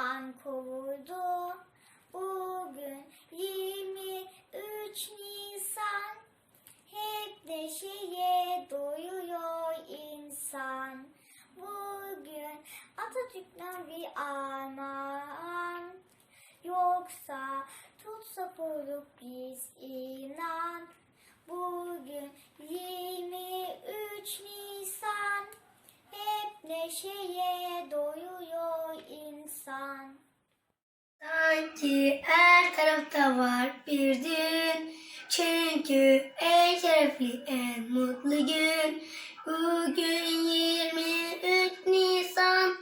hemen kovuldu. Bugün 23 Nisan hep neşeye doyuyor insan. Bugün Atatürk'ten bir armağan. Yoksa tutsak olduk biz inan. Bugün 23 Nisan. Hep neşeye doyuyor insan. Sanki her tarafta var bir düğün. Çünkü en şerefli, en mutlu gün. Bugün 23 Nisan.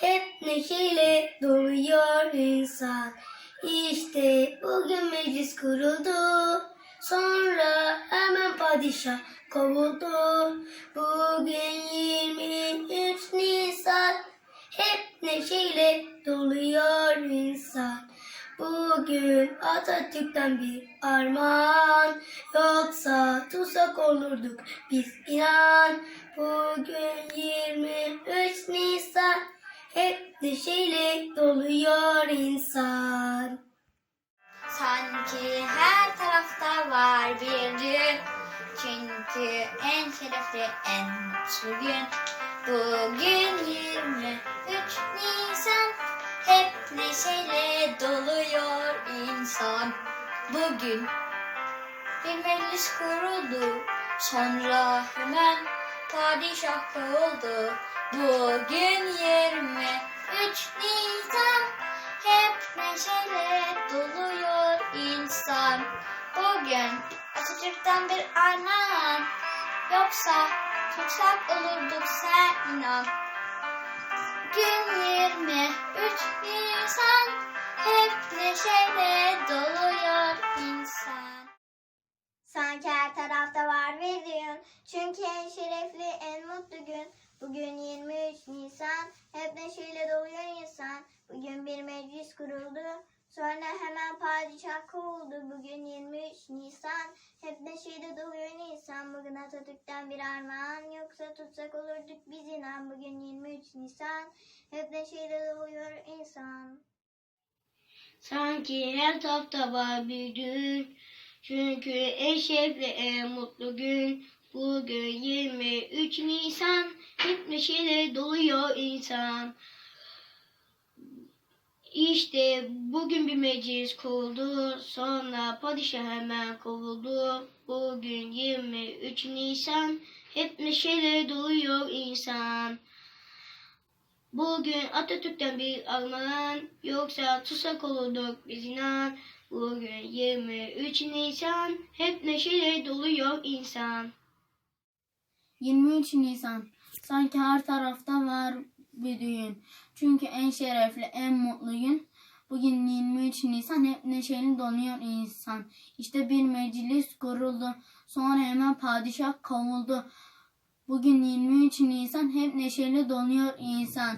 Hep neşeyle doluyor insan. İşte bugün meclis kuruldu. Sonra hemen padişah kovuldu. Bugün 23 Nisan. Hep neşeyle doluyor insan. Bugün Atatürk'ten bir armağan. Yoksa tutsak olurduk biz inan. Bugün 23 Nisan. Hep neşeyle doluyor insan. Sanki her tarafta var bir düğün. Çünkü en şerefli, en mutlu gün. Bugün 23 Nisan. Neşeyle doluyor insan. Bugün bir meclis kuruldu. Sonra hemen padişah kovuldu. Bugün 23 Nisan. Hep neşeyle doluyor insan. Bugün Atatürk'ten bir armağan. Yoksa tutsak olurduk sen inan. Gün 23 Nisan. Hep neşeyle doluyor insan. Sanki her tarafta var düğün. Çünkü en şerefli, en mutlu gün. Bugün 23 Nisan. Hep neşeyle doluyor insan. Bugün bir meclis kuruldu. Sonra hemen padişah kovuldu. Bugün 23 Nisan. Hep neşeyle doluyor insan. Bugün Atatürk'ten bir armağan. Yoksa tutsak olurduk biz inan. Bugün 23 Nisan. Hep neşeyle doluyor insan. Sanki her tarafta var bir düğün. Çünkü en şerefli en mutlu gün. Bugün 23 Nisan. Hep neşeyle doluyor insan. İşte bugün bir meclis kuruldu. Sonra padişah hemen kovuldu. Bugün 23 Nisan. Hep neşeyle doluyor insan. Bugün Atatürk'ten bir armağan, yoksa tutsak olurduk biz inan. Bugün 23 Nisan, hep neşeyle doluyor insan. 23 Nisan. Sanki her tarafta var düğün. Çünkü en şerefli, en mutlu gün. Bugün 23 Nisan hep neşeli doluyor insan. İşte bir meclis kuruldu. Sonra hemen padişah kovuldu. Bugün 23 Nisan hep neşeli doluyor insan.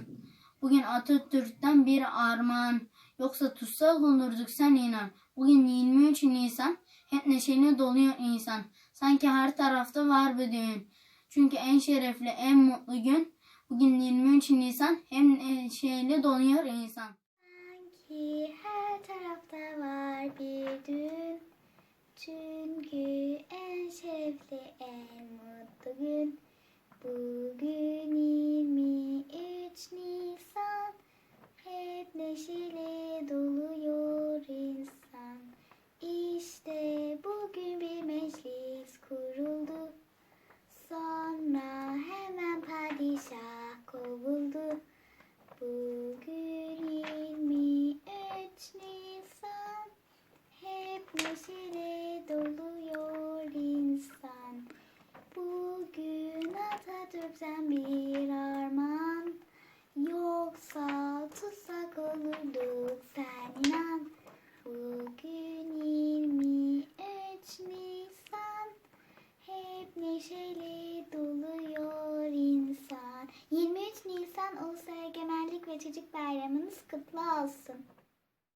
Bugün Atatürk'ten bir armağan. Yoksa tutsak olurduk sen inan. Bugün 23 Nisan hep neşeli doluyor insan. Sanki her tarafta var bir düğün. Çünkü en şerefli, en mutlu gün. Bugün 23 Nisan hem neşeyle doluyor insan. Sanki her tarafta var bir düğün. Çünkü en şerefli, en mutlu gün. Bugün 23 Nisan. Hep neşeyle doluyor insan. İşte bugün bir meclis kuruldu. Sonra hemen padişah kovuldu. Bugün 23 Nisan. Hep neşeyle doluyor insan. Bugün Atatürk'ten bir armağan. Yoksa tutsak olurduk sen inan. Bugün 23 Nisan. Hep neşeyle doluyor insan. 23 Nisan Nisan Ulusal Egemenlik ve Çocuk Bayramınız kutlu olsun.